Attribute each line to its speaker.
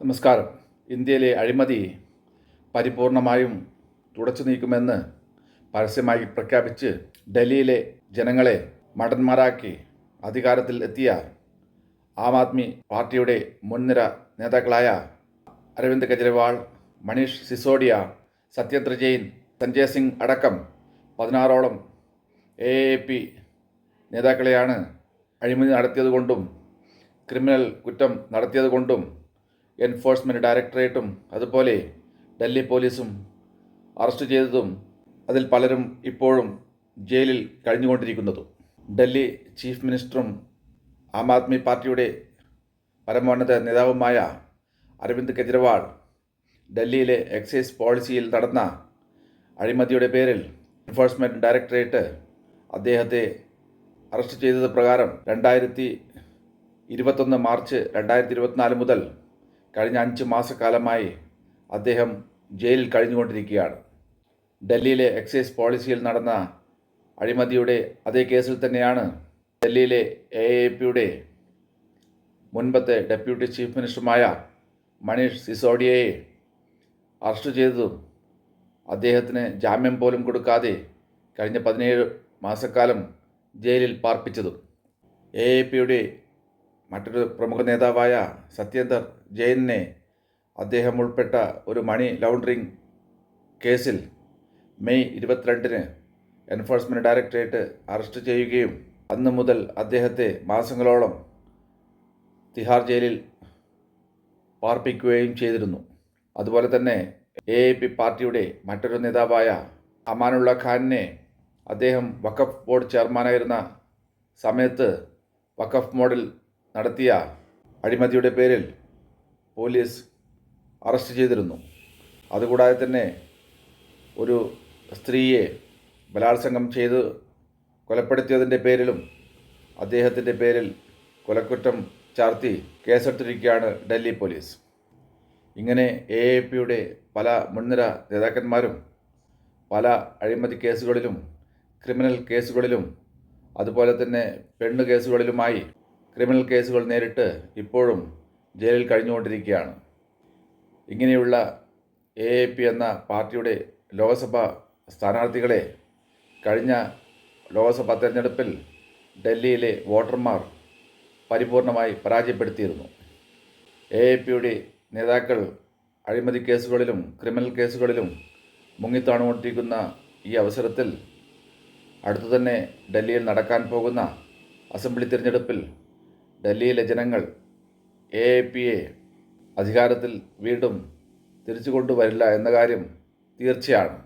Speaker 1: നമസ്കാരം. ഇന്ത്യയിലെ അഴിമതി പരിപൂർണമായും തുടച്ചു നീക്കുമെന്ന് പരസ്യമായി പ്രഖ്യാപിച്ച് ഡൽഹിയിലെ ജനങ്ങളെ മടന്മാരാക്കി അധികാരത്തിൽ എത്തിയ ആം ആദ്മി പാർട്ടിയുടെ മുൻനിര നേതാക്കളായ അരവിന്ദ് കെജ്രിവാൾ മനീഷ് സിസോഡിയ സത്യേന്ദ്ര ജെയിൻ സഞ്ജയ് സിംഗ് അടക്കം പതിനാറോളം എ എ പി നേതാക്കളെയാണ് അഴിമതി നടത്തിയതുകൊണ്ടും ക്രിമിനൽ കുറ്റം നടത്തിയതുകൊണ്ടും എൻഫോഴ്സ്മെന്റ് ഡയറക്ടറേറ്റും അതുപോലെ ഡൽഹി പോലീസും അറസ്റ്റ് ചെയ്തതും അതിൽ പലരും ഇപ്പോഴും ജയിലിൽ കഴിഞ്ഞുകൊണ്ടിരിക്കുന്നതും. ഡൽഹി ചീഫ് മിനിസ്റ്ററും ആം ആദ്മി പാർട്ടിയുടെ പരമോന്നത നേതാവുമായ അരവിന്ദ് കെജ്രിവാൾ ഡൽഹിയിലെ എക്സൈസ് പോളിസിയിൽ നടന്ന അഴിമതിയുടെ പേരിൽ എൻഫോഴ്സ്മെന്റ് ഡയറക്ടറേറ്റ് അദ്ദേഹത്തെ അറസ്റ്റ് ചെയ്തത് പ്രകാരം രണ്ടായിരത്തി ഇരുപത്തൊന്ന് മാർച്ച് രണ്ടായിരത്തി ഇരുപത്തിനാല് മുതൽ കഴിഞ്ഞ അഞ്ച് മാസക്കാലമായി അദ്ദേഹം ജയിലിൽ കഴിഞ്ഞുകൊണ്ടിരിക്കുകയാണ്. ഡൽഹിയിലെ എക്സൈസ് പോളിസിയിൽ നടന്ന അഴിമതിയുടെ അതേ കേസിൽ തന്നെയാണ് ഡൽഹിയിലെ എ എ പിയുടെ മുൻപത്തെ ഡെപ്യൂട്ടി ചീഫ് മിനിസ്റ്ററുമായ മനീഷ് സിസോഡിയയെ അറസ്റ്റ് ചെയ്തതും അദ്ദേഹത്തിന് ജാമ്യം പോലും കൊടുക്കാതെ കഴിഞ്ഞ പതിനേഴ് മാസക്കാലം ജയിലിൽ പാർപ്പിച്ചതും. എ എ പിയുടെ മറ്റൊരു പ്രമുഖ നേതാവായ സത്യേന്ദർ ജയനെ അദ്ദേഹം ഉൾപ്പെട്ട ഒരു മണി ലോണ്ടറിംഗ് കേസിൽ മെയ് ഇരുപത്തിരണ്ടിന് എൻഫോഴ്സ്മെന്റ് ഡയറക്ടറേറ്റ് അറസ്റ്റ് ചെയ്യുകയും അന്ന് മുതൽ അദ്ദേഹത്തെ മാസങ്ങളോളം തിഹാർ ജയിലിൽ പാർപ്പിക്കുകയും ചെയ്തിരുന്നു. അതുപോലെ തന്നെ എ എ പി പാർട്ടിയുടെ മറ്റൊരു നേതാവായ അമാനുള്ള ഖാനിനെ അദ്ദേഹം വഖഫ് ബോർഡ് ചെയർമാനായിരുന്ന സമയത്ത് വഖഫ് മോഡിൽ നടത്തിയ അഴിമതിയുടെ പേരിൽ പോലീസ് അറസ്റ്റ് ചെയ്തിരുന്നു. അതുകൂടാതെ തന്നെ ഒരു സ്ത്രീയെ ബലാത്സംഗം ചെയ്ത് കൊലപ്പെടുത്തിയതിന്റെ പേരിലും അദ്ദേഹത്തിന്റെ പേരിൽ കൊലക്കുറ്റം ചാർത്തി കേസെടുത്തിരിക്കുകയാണ് ഡൽഹി പോലീസ്. ഇങ്ങനെ എ എ പിയുടെ പല മുൻനിര നേതാക്കന്മാരും പല അഴിമതി കേസുകളിലും ക്രിമിനൽ കേസുകളിലും അതുപോലെ തന്നെ പെണ്ണ് കേസുകളിലുമായി ക്രിമിനൽ കേസുകൾ നേരിട്ട് ഇപ്പോഴും ജയിലിൽ കഴിഞ്ഞുകൊണ്ടിരിക്കുകയാണ്. ഇങ്ങനെയുള്ള എ എ പി എന്ന പാർട്ടിയുടെ ലോക്സഭാ സ്ഥാനാർത്ഥികളെ കഴിഞ്ഞ ലോക്സഭാ തെരഞ്ഞെടുപ്പിൽ ഡൽഹിയിലെ വോട്ടർമാർ പരിപൂർണമായി പരാജയപ്പെടുത്തിയിരുന്നു. എ എ പിയുടെ നേതാക്കൾ അഴിമതി കേസുകളിലും ക്രിമിനൽ കേസുകളിലും മുങ്ങിത്താണുകൊണ്ടിരിക്കുന്ന ഈ അവസരത്തിൽ അടുത്തു തന്നെ ഡൽഹിയിൽ നടക്കാൻ പോകുന്ന അസംബ്ലി തിരഞ്ഞെടുപ്പിൽ ഡൽഹിയിലെ ജനങ്ങൾ എ എ അധികാരത്തിൽ വീണ്ടും തിരിച്ചു കൊണ്ടുവരില്ല എന്ന കാര്യം തീർച്ചയാണ്.